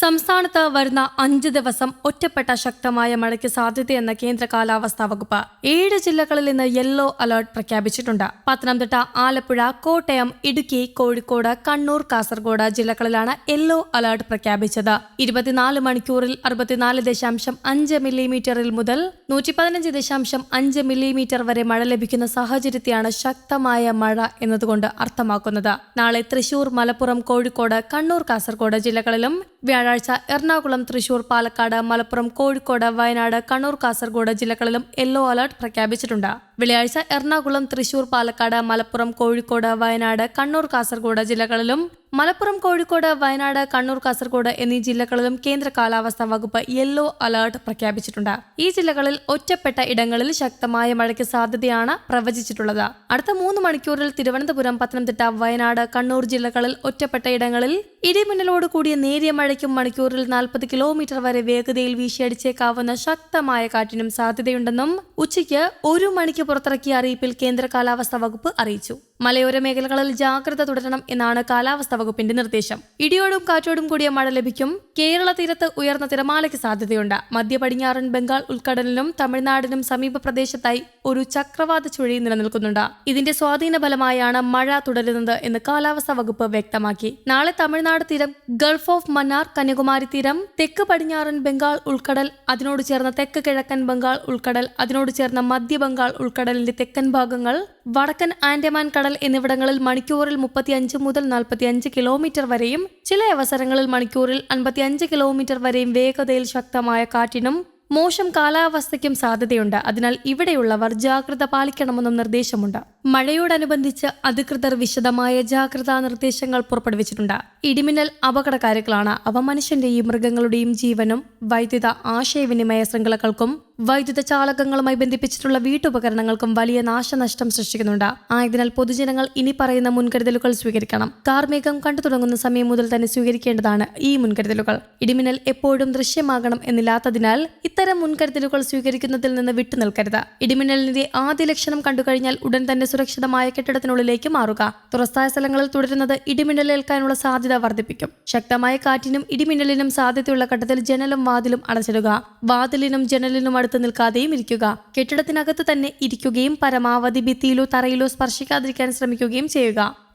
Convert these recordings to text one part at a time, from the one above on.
സംസ്ഥാനത്ത് വരുന്ന അഞ്ച് ദിവസം ഒറ്റപ്പെട്ട ശക്തമായ മഴയ്ക്ക് സാധ്യതയെന്ന് കേന്ദ്ര കാലാവസ്ഥാ വകുപ്പ് ഏഴ് ജില്ലകളിൽ ഇന്ന് യെല്ലോ അലർട്ട് പ്രഖ്യാപിച്ചിട്ടുണ്ട്. പത്തനംതിട്ട ആലപ്പുഴ കോട്ടയം ഇടുക്കി കോഴിക്കോട് കണ്ണൂർ കാസർഗോഡ് ജില്ലകളിലാണ് യെല്ലോ അലർട്ട് പ്രഖ്യാപിച്ചത്. ഇരുപത്തിനാല് മണിക്കൂറിൽ അറുപത്തിനാല് ദശാംശം അഞ്ച് മില്ലിമീറ്ററിൽ മുതൽ നൂറ്റി പതിനഞ്ച് ദശാംശം അഞ്ച് മില്ലിമീറ്റർ വരെ മഴ ലഭിക്കുന്ന സാഹചര്യത്തെയാണ് ശക്തമായ മഴ എന്നതുകൊണ്ട് അർത്ഥമാക്കുന്നത്. നാളെ തൃശൂർ മലപ്പുറം കോഴിക്കോട് കണ്ണൂർ കാസർഗോഡ് ജില്ലകളിലും വ്യാഴാഴ്ച എറണാകുളം തൃശൂർ പാലക്കാട് മലപ്പുറം കോഴിക്കോട് വയനാട് കണ്ണൂർ കാസർഗോഡ് ജില്ലകളിലും യെല്ലോ അലർട്ട് പ്രഖ്യാപിച്ചിട്ടുണ്ട്. വെള്ളിയാഴ്ച എറണാകുളം തൃശൂർ പാലക്കാട് മലപ്പുറം കോഴിക്കോട് വയനാട് കണ്ണൂർ കാസർഗോഡ് ജില്ലകളിലും മലപ്പുറം കോഴിക്കോട് വയനാട് കണ്ണൂർ കാസർഗോഡ് എന്നീ ജില്ലകളിലും കേന്ദ്ര കാലാവസ്ഥാ വകുപ്പ് യെല്ലോ അലർട്ട് പ്രഖ്യാപിച്ചിട്ടുണ്ട്. ഈ ജില്ലകളിൽ ഒറ്റപ്പെട്ട ഇടങ്ങളിൽ ശക്തമായ മഴയ്ക്ക് സാധ്യതയാണ് പ്രവചിച്ചിട്ടുള്ളത്. അടുത്ത മൂന്ന് മണിക്കൂറിൽ തിരുവനന്തപുരം പത്തനംതിട്ട വയനാട് കണ്ണൂർ ജില്ലകളിൽ ഒറ്റപ്പെട്ട ഇടങ്ങളിൽ ഇടിമിന്നലോട് കൂടിയ നേരിയ മഴയ്ക്കും മണിക്കൂറിൽ നാൽപ്പത് കിലോമീറ്റർ വരെ വേഗതയിൽ വീശിയടിച്ചേക്കാവുന്ന ശക്തമായ കാറ്റിനും സാധ്യതയുണ്ടെന്നും ഉച്ചയ്ക്ക് ഒരു മണിക്ക് പുറത്തിറക്കിയ അറിയിപ്പിൽ കേന്ദ്ര കാലാവസ്ഥാ വകുപ്പ് അറിയിച്ചു. മലയോര മേഖലകളിൽ ജാഗ്രത തുടരണം എന്നാണ് കാലാവസ്ഥാ വകുപ്പിന്റെ നിർദ്ദേശം. ഇടിയോടും കാറ്റോടും കൂടിയ മഴ ലഭിക്കും. കേരള തീരത്ത് ഉയർന്ന തിരമാലയ്ക്ക് സാധ്യതയുണ്ട്. മധ്യ പടിഞ്ഞാറൻ ബംഗാൾ ഉൾക്കടലിലും തമിഴ്നാടിനും സമീപ പ്രദേശത്തായി ഒരു ചക്രവാത ചുഴി നിലനിൽക്കുന്നുണ്ട്. ഇതിന്റെ സ്വാധീന ഫലമായാണ് മഴ തുടരുന്നത് എന്ന് കാലാവസ്ഥാ വകുപ്പ് വ്യക്തമാക്കി. നാളെ തമിഴ്നാട് തീരം ഗൾഫ് ഓഫ് മന്നാർ കന്യാകുമാരി തീരം തെക്ക് പടിഞ്ഞാറൻ ബംഗാൾ ഉൾക്കടൽ അതിനോട് ചേർന്ന തെക്ക് കിഴക്കൻ ബംഗാൾ ഉൾക്കടൽ അതിനോട് ചേർന്ന മധ്യ ബംഗാൾ ഉൾക്കടലിന്റെ തെക്കൻ ഭാഗങ്ങൾ വടക്കൻ ആൻഡമാൻ കടൽ എന്നിവിടങ്ങളിൽ മണിക്കൂറിൽ മുപ്പത്തിയഞ്ച് മുതൽ നാൽപ്പത്തിയഞ്ച് കിലോമീറ്റർ വരെയും ചില അവസരങ്ങളിൽ മണിക്കൂറിൽ അൻപത്തിയഞ്ച് കിലോമീറ്റർ വരെയും വേഗതയിൽ ശക്തമായ കാറ്റിനും മോശം കാലാവസ്ഥയ്ക്കും സാധ്യതയുണ്ട്. അതിനാൽ ഇവിടെയുള്ളവർ ജാഗ്രത പാലിക്കണമെന്നും നിർദ്ദേശമുണ്ട്. മഴയോടനുബന്ധിച്ച് അധികൃതർ വിശദമായ ജാഗ്രതാ നിർദ്ദേശങ്ങൾ പുറപ്പെടുവിച്ചിട്ടുണ്ട്. ഇടിമിന്നൽ അപകടകാരികളാണ്. അവ മനുഷ്യന്റെയും മൃഗങ്ങളുടെയും ജീവനും വൈദ്യുത ആശയവിനിമയ ശൃംഖലകൾക്കും വൈദ്യുത ചാലകങ്ങളുമായി ബന്ധിപ്പിച്ചിട്ടുള്ള വീട്ടുപകരണങ്ങൾക്കും വലിയ നാശനഷ്ടം സൃഷ്ടിക്കുന്നുണ്ട്. ആയതിനാൽ പൊതുജനങ്ങൾ ഇനി പറയുന്ന മുൻകരുതലുകൾ സ്വീകരിക്കണം. കാർമേഘം കണ്ടു തുടങ്ങുന്ന സമയം മുതൽ തന്നെ സ്വീകരിക്കേണ്ടതാണ് ഈ മുൻകരുതലുകൾ. ഇടിമിന്നൽ എപ്പോഴും ദൃശ്യമാകണം എന്നില്ലാത്തതിനാൽ ഇത്തരം മുൻകരുതലുകൾ സ്വീകരിക്കുന്നതിൽ നിന്ന് വിട്ടുനിൽക്കരുത് ഇടിമിന്നലിന്റെ ആദ്യ ലക്ഷണം കണ്ടുകഴിഞ്ഞാൽ ഉടൻ തന്നെ സുരക്ഷിതമായ കെട്ടിടത്തിനുള്ളിലേക്ക് മാറുക. തുറസ്തായ സ്ഥലങ്ങളിൽ തുടരുന്നത് ഇടിമിന്നലേൽക്കാനുള്ള സാധ്യത വർദ്ധിപ്പിക്കും. ശക്തമായ കാറ്റിനും ഇടിമിന്നലിനും സാധ്യതയുള്ള ഘട്ടത്തിൽ ജനലും വാതിലും അടച്ചിടുക. വാതിലിനും ജനലിനും അടുത്ത് നിൽക്കാതെയും ഇരിക്കുക. കെട്ടിടത്തിനകത്ത് തന്നെ ഇരിക്കുകയും പരമാവധി ഭിത്തിയിലോ തറയിലോ സ്പർശിക്കാതിരിക്കാൻ ശ്രമിക്കുകയും ചെയ്യുക.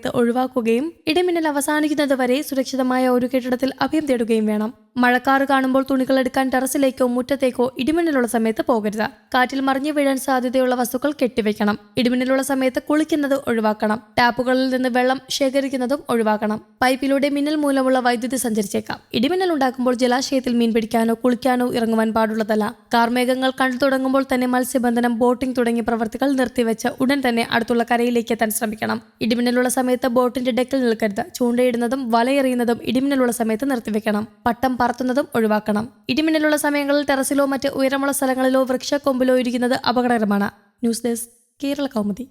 സമയത്ത് ഒഴിവാക്കുകയും ഇടിമിന്നൽ അവസാനിക്കുന്നത് വരെ സുരക്ഷിതമായ ഒരു കെട്ടിടത്തിൽ അഭയം തേടുകയും വേണം. മഴക്കാറ് കാണുമ്പോൾ തുണികൾ എടുക്കാൻ ടെറസിലേക്കോ മുറ്റത്തേക്കോ ഇടിമിന്നലുള്ള സമയത്ത് പോകരുത്. കാറ്റിൽ മറിഞ്ഞു വീഴാൻ സാധ്യതയുള്ള വസ്തുക്കൾ കെട്ടിവെക്കണം. ഇടിമിന്നലുള്ള സമയത്ത് കുളിക്കുന്നത് ഒഴിവാക്കണം. ടാപ്പുകളിൽ നിന്ന് വെള്ളം ശേഖരിക്കുന്നതും ഒഴിവാക്കണം. പൈപ്പിലൂടെ മിന്നൽ മൂലമുള്ള വൈദ്യുതി സഞ്ചരിച്ചേക്കാം. ഇടിമിന്നൽ ഉണ്ടാക്കുമ്പോൾ ജലാശയത്തിൽ മീൻ പിടിക്കാനോ കുളിക്കാനോ ഇറങ്ങുവാൻ പാടുള്ളതല്ല. കാർമേഘങ്ങൾ കണ്ടു തുടങ്ങുമ്പോൾ തന്നെ മത്സ്യബന്ധനം ബോട്ടിംഗ് തുടങ്ങിയ പ്രവർത്തികൾ നിർത്തിവെച്ച് ഉടൻ തന്നെ അടുത്തുള്ള കരയിലേക്ക് എത്താൻ ശ്രമിക്കണം. ഇടിമിന്നലുള്ള സമയത്ത് ബോട്ടിന്റെ ഡെക്കിൽ നിൽക്കരുത്. ചൂണ്ടയിടുന്നതും വലയെറിയുന്നതും ഇടിമിന്നലുള്ള സമയത്ത് നിർത്തിവെക്കണം. പട്ടം പറത്തുന്നതും ഒഴിവാക്കണം. ഇടിമിന്നലുള്ള സമയങ്ങളിൽ ടെറസിലോ മറ്റ് ഉയരമുള്ള സ്ഥലങ്ങളിലോ വൃക്ഷക്കൊമ്പിലോ ഇരിക്കുന്നത് അപകടകരമാണ്. News desk Kerala Kaumudi.